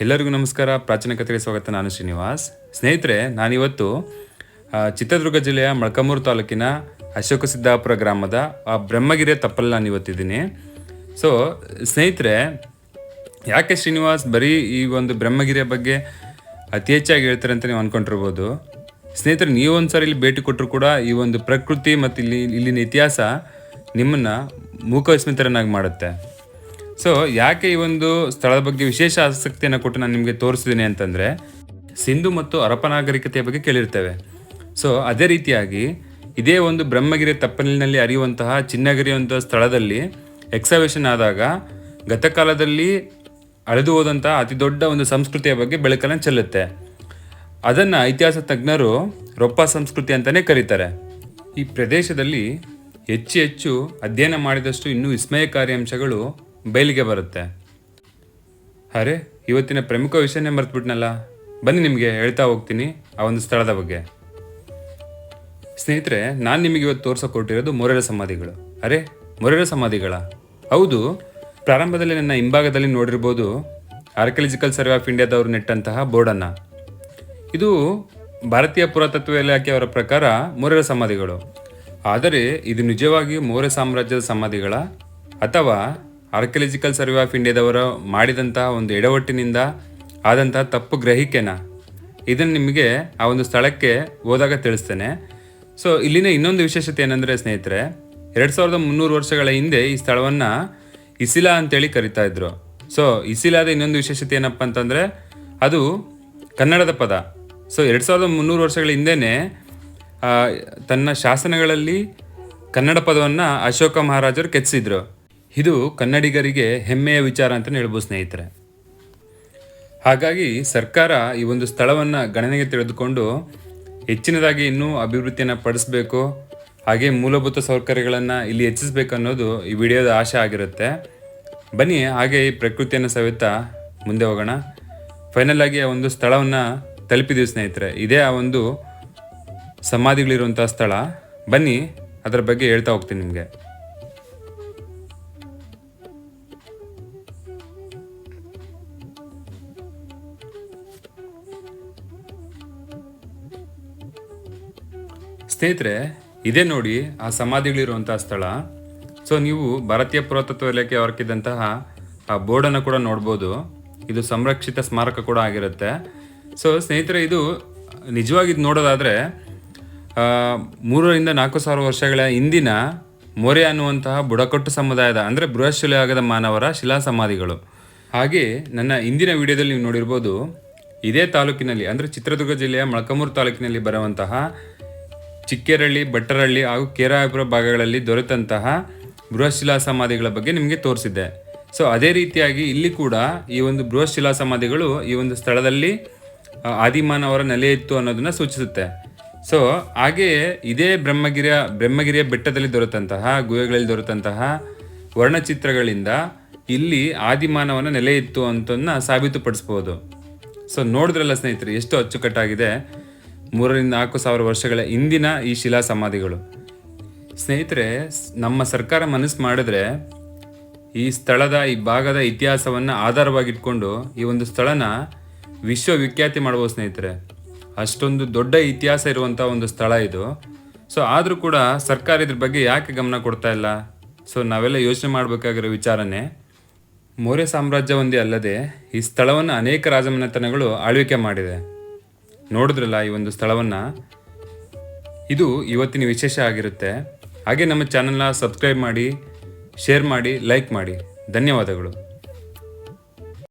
ಎಲ್ಲರಿಗೂ ನಮಸ್ಕಾರ. ಪ್ರಾಚೀನ ಕಥೆಗೆ ಸ್ವಾಗತ. ನಾನು ಶ್ರೀನಿವಾಸ್. ಸ್ನೇಹಿತರೆ, ನಾನಿವತ್ತು ಚಿತ್ರದುರ್ಗ ಜಿಲ್ಲೆಯ ಮಳಕಮೂರು ತಾಲೂಕಿನ ಅಶೋಕ ಸಿದ್ದಾಪುರ ಗ್ರಾಮದ, ಆ, ಬ್ರಹ್ಮಗಿರಿಯ ತಪ್ಪಲ್ಲಿ ನಾನು ಇವತ್ತಿದ್ದೀನಿ ಸೊ ಸ್ನೇಹಿತರೆ, ಯಾಕೆ ಶ್ರೀನಿವಾಸ್ ಬರೀ ಈ ಒಂದು ಬ್ರಹ್ಮಗಿರಿಯ ಬಗ್ಗೆ ಅತಿ ಹೆಚ್ಚಾಗಿ ಹೇಳ್ತಾರೆ ಅಂತ ನೀವು ಅಂದ್ಕೊಂಡಿರ್ಬೋದು ಸ್ನೇಹಿತರೆ, ನೀವು ಸಾರಿ ಇಲ್ಲಿ ಭೇಟಿ ಕೊಟ್ಟರು ಕೂಡ ಈ ಒಂದು ಪ್ರಕೃತಿ ಮತ್ತು ಇಲ್ಲಿ ಇಲ್ಲಿನ ಇತಿಹಾಸ ನಿಮ್ಮನ್ನು ಮೂಕವಿಸ್ಮಿತರನ್ನಾಗಿ ಮಾಡುತ್ತೆ. ಸೊ ಯಾಕೆ ಈ ಒಂದು ಸ್ಥಳದ ಬಗ್ಗೆ ವಿಶೇಷ ಆಸಕ್ತಿಯನ್ನು ಕೊಟ್ಟು ನಾನು ನಿಮಗೆ ತೋರಿಸಿದ್ದೀನಿ ಅಂತಂದರೆ, ಸಿಂಧು ಮತ್ತು ಹರಪ್ಪ ನಾಗರಿಕತೆಯ ಬಗ್ಗೆ ಕೇಳಿರ್ತೇವೆ. ಸೊ ಅದೇ ರೀತಿಯಾಗಿ ಇದೇ ಒಂದು ಬ್ರಹ್ಮಗಿರಿ ತಪ್ಪಲಿನಲ್ಲಿ ಅರಿಯುವಂತಹ ಚಿನ್ನಗಿರಿ ಅಂತ ಸ್ಥಳದಲ್ಲಿ ಎಕ್ಸವೇಷನ್ ಆದಾಗ ಗತಕಾಲದಲ್ಲಿ ಅಳೆದು ಹೋದಂತಹ ಅತಿ ದೊಡ್ಡ ಒಂದು ಸಂಸ್ಕೃತಿಯ ಬಗ್ಗೆ ಬೆಳಕನ್ನು ಚೆಲ್ಲುತ್ತೆ. ಅದನ್ನು ಇತಿಹಾಸ ತಜ್ಞರು ರೊಪ್ಪ ಸಂಸ್ಕೃತಿ ಅಂತಲೇ ಕರೀತಾರೆ. ಈ ಪ್ರದೇಶದಲ್ಲಿ ಹೆಚ್ಚು ಹೆಚ್ಚು ಅಧ್ಯಯನ ಮಾಡಿದಷ್ಟು ಇನ್ನೂ ವಿಸ್ಮಯಕಾರಿ ಅಂಶಗಳು ಬಯಲಿಗೆ ಬರುತ್ತೆ. ಅರೆ, ಇವತ್ತಿನ ಪ್ರಮುಖ ವಿಷಯನೇ ಮರ್ತ್ಬಿಟ್ನಲ್ಲ? ಬನ್ನಿ ನಿಮಗೆ ಹೇಳ್ತಾ ಹೋಗ್ತೀನಿ ಆ ಒಂದು ಸ್ಥಳದ ಬಗ್ಗೆ. ಸ್ನೇಹಿತರೆ, ನಾನು ನಿಮಗೆ ಇವತ್ತು ತೋರಿಸೋ ಕೊಟ್ಟಿರೋದು ಮೊರೆರ ಸಮಾಧಿಗಳು. ಅರೆ, ಮೊರೆರ ಸಮಾಧಿಗಳ? ಹೌದು, ಪ್ರಾರಂಭದಲ್ಲಿ ನನ್ನ ಹಿಂಭಾಗದಲ್ಲಿ ನೋಡಿರ್ಬೋದು ಆರ್ಕಿಯಾಲಜಿಕಲ್ ಸರ್ವೆ ಆಫ್ ಇಂಡಿಯಾದವರು ನೆಟ್ಟಂತಹ ಬೋರ್ಡನ್ನು. ಇದು ಭಾರತೀಯ ಪುರಾತತ್ವ ಇಲಾಖೆಯವರ ಪ್ರಕಾರ ಮೊರೆರ ಸಮಾಧಿಗಳು. ಆದರೆ, ಇದು ನಿಜವಾಗಿ ಮೌರ್ಯ ಸಾಮ್ರಾಜ್ಯದ ಸಮಾಧಿಗಳ? ಅಥವಾ ಆರ್ಕಿಯಾಲಜಿಕಲ್ ಸರ್ವೆ ಆಫ್ ಇಂಡಿಯಾದವರು ಮಾಡಿದಂತಹ ಒಂದು ಎಡವಟ್ಟಿನಿಂದ ಆದಂತಹ ತಪ್ಪು ಗ್ರಹಿಕೆನ? ಇದನ್ನು ನಿಮಗೆ ಆ ಒಂದು ಸ್ಥಳಕ್ಕೆ ಹೋದಾಗ ತಿಳಿಸ್ತೇನೆ. ಸೊ ಇಲ್ಲಿನ ಇನ್ನೊಂದು ವಿಶೇಷತೆ ಏನಂದರೆ ಸ್ನೇಹಿತರೆ, ಎರಡು ಸಾವಿರದ ಮುನ್ನೂರು ವರ್ಷಗಳ ಹಿಂದೆ ಈ ಸ್ಥಳವನ್ನು ಇಸಿಲಾ ಅಂತೇಳಿ ಕರಿತಾ ಇದ್ರು. ಸೊ ಇಸಿಲಾದ ಇನ್ನೊಂದು ವಿಶೇಷತೆ ಏನಪ್ಪ ಅಂತಂದರೆ, ಅದು ಕನ್ನಡದ ಪದ. ಸೊ ಎರಡು ಸಾವಿರದ ಮುನ್ನೂರು ವರ್ಷಗಳ ಹಿಂದೆಯೇ ತನ್ನ ಶಾಸನಗಳಲ್ಲಿ ಕನ್ನಡ ಪದವನ್ನು ಅಶೋಕ ಮಹಾರಾಜರು ಕೆತ್ತಿಸಿದ್ರು. ಇದು ಕನ್ನಡಿಗರಿಗೆ ಹೆಮ್ಮೆಯ ವಿಚಾರ ಅಂತಲೇ ಹೇಳ್ಬೋದು ಸ್ನೇಹಿತರೆ. ಹಾಗಾಗಿ ಸರ್ಕಾರ ಈ ಒಂದು ಸ್ಥಳವನ್ನು ಗಣನೆಗೆ ತಿಳಿದುಕೊಂಡು ಹೆಚ್ಚಿನದಾಗಿ ಇನ್ನೂ ಅಭಿವೃದ್ಧಿಯನ್ನು ಪಡಿಸಬೇಕು, ಹಾಗೆ ಮೂಲಭೂತ ಸೌಕರ್ಯಗಳನ್ನು ಇಲ್ಲಿ ಹೆಚ್ಚಿಸಬೇಕು ಅನ್ನೋದು ಈ ವಿಡಿಯೋದ ಆಶೆ ಆಗಿರುತ್ತೆ. ಬನ್ನಿ, ಹಾಗೆ ಈ ಪ್ರಕೃತಿಯನ್ನು ಸವೆತ ಮುಂದೆ ಹೋಗೋಣ. ಫೈನಲ್ ಆಗಿ ಆ ಒಂದು ಸ್ಥಳವನ್ನು ತಲುಪಿದ್ದೀವಿ ಸ್ನೇಹಿತರೆ. ಇದೇ ಆ ಒಂದು ಸಮಾಧಿಗಳಿರುವಂಥ ಸ್ಥಳ. ಬನ್ನಿ, ಅದರ ಬಗ್ಗೆ ಹೇಳ್ತಾ ಹೋಗ್ತೀನಿ ನಿಮಗೆ. ಸ್ನೇಹಿತರೆ, ಇದೇ ನೋಡಿ ಆ ಸಮಾಧಿಗಳಿರುವಂತಹ ಸ್ಥಳ. ಸೊ ನೀವು ಭಾರತೀಯ ಪುರಾತತ್ವ ಇಲಾಖೆ ಹೊರಕಿದ್ದಂತಹ ಆ ಬೋರ್ಡನ್ನು ಕೂಡ ನೋಡ್ಬೋದು. ಇದು ಸಂರಕ್ಷಿತ ಸ್ಮಾರಕ ಕೂಡ ಆಗಿರುತ್ತೆ. ಸೊ ಸ್ನೇಹಿತರೆ, ಇದು ನಿಜವಾಗಿ ಇದು ನೋಡೋದಾದರೆ ಮೂರರಿಂದ ನಾಲ್ಕು ಸಾವಿರ ವರ್ಷಗಳ ಹಿಂದಿನ ಮೊರೆ ಅನ್ನುವಂತಹ ಬುಡಕಟ್ಟು ಸಮುದಾಯದ, ಅಂದರೆ ಬೃಹಶಿಲೆಯಾಗದ ಮಾನವರ ಶಿಲಾ ಸಮಾಧಿಗಳು. ಹಾಗೆ ನನ್ನ ಇಂದಿನ ವಿಡಿಯೋದಲ್ಲಿ ನೀವು ನೋಡಿರ್ಬೋದು, ಇದೇ ತಾಲೂಕಿನಲ್ಲಿ, ಅಂದರೆ ಚಿತ್ರದುರ್ಗ ಜಿಲ್ಲೆಯ ಮೊಳಕಾಮೂರು ತಾಲೂಕಿನಲ್ಲಿ ಬರುವಂತಹ ಚಿಕ್ಕೇರಳ್ಳಿ, ಭಟ್ಟರಳ್ಳಿ ಹಾಗೂ ಕೇರಾಯಪುರ ಭಾಗಗಳಲ್ಲಿ ದೊರೆತಂತಹ ಬೃಹಶಿಲಾ ಸಮಾಧಿಗಳ ಬಗ್ಗೆ ನಿಮಗೆ ತೋರಿಸಿದ್ದೆ. ಸೊ ಅದೇ ರೀತಿಯಾಗಿ ಇಲ್ಲಿ ಕೂಡ ಈ ಒಂದು ಬೃಹಶಿಲಾ ಸಮಾಧಿಗಳು ಈ ಒಂದು ಸ್ಥಳದಲ್ಲಿ ಆದಿಮಾನವರ ನೆಲೆ ಇತ್ತು ಅನ್ನೋದನ್ನ ಸೂಚಿಸುತ್ತೆ. ಸೊ ಹಾಗೆಯೇ ಇದೇ ಬ್ರಹ್ಮಗಿರಿಯ ಬ್ರಹ್ಮಗಿರಿಯ ಬೆಟ್ಟದಲ್ಲಿ ದೊರೆತಂತಹ, ಗುಹೆಗಳಲ್ಲಿ ದೊರೆತಂತಹ ವರ್ಣಚಿತ್ರಗಳಿಂದ ಇಲ್ಲಿ ಆದಿಮಾನವನ ನೆಲೆ ಇತ್ತು ಅಂತನ್ನ ಸಾಬೀತುಪಡಿಸ್ಬೋದು. ಸೊ ನೋಡಿದ್ರಲ್ಲ ಸ್ನೇಹಿತರೆ, ಎಷ್ಟು ಅಚ್ಚುಕಟ್ಟಾಗಿದೆ. ಮೂರರಿಂದ ನಾಲ್ಕು ಸಾವಿರ ವರ್ಷಗಳ ಹಿಂದಿನ ಈ ಶಿಲಾ ಸಮಾಧಿಗಳು. ಸ್ನೇಹಿತರೆ ನಮ್ಮ ಸರ್ಕಾರ ಮನಸ್ಸು ಮಾಡಿದ್ರೆ ಈ ಸ್ಥಳದ, ಈ ಭಾಗದ ಇತಿಹಾಸವನ್ನು ಆಧಾರವಾಗಿಟ್ಕೊಂಡು ಈ ಒಂದು ಸ್ಥಳನ ವಿಶ್ವವಿಖ್ಯಾತಿ ಮಾಡ್ಬೋದು ಸ್ನೇಹಿತರೆ. ಅಷ್ಟೊಂದು ದೊಡ್ಡ ಇತಿಹಾಸ ಇರುವಂಥ ಒಂದು ಸ್ಥಳ ಇದು. ಸೊ ಆದರೂ ಕೂಡ ಸರ್ಕಾರ ಇದ್ರ ಬಗ್ಗೆ ಯಾಕೆ ಗಮನ ಕೊಡ್ತಾ ಇಲ್ಲ? ಸೊ ನಾವೆಲ್ಲ ಯೋಚನೆ ಮಾಡಬೇಕಾಗಿರೋ ವಿಚಾರನೇ. ಮೌರ್ಯ ಸಾಮ್ರಾಜ್ಯ ಒಂದೇ ಅಲ್ಲದೆ ಈ ಸ್ಥಳವನ್ನು ಅನೇಕ ರಾಜಮನೆತನಗಳು ಆಳ್ವಿಕೆ ಮಾಡಿದೆ. ನೋಡಿದ್ರಲ್ಲ ಈ ಒಂದು ಸ್ಥಳವನ್ನು? ಇದು ಇವತ್ತಿನ ವಿಶೇಷ ಆಗಿರುತ್ತೆ. ಹಾಗೆ ನಮ್ಮ ಚಾನಲ್ನ ಸಬ್ಸ್ಕ್ರೈಬ್ ಮಾಡಿ ಶೇರ್ ಮಾಡಿ ಲೈಕ್ ಮಾಡಿ. ಧನ್ಯವಾದಗಳು.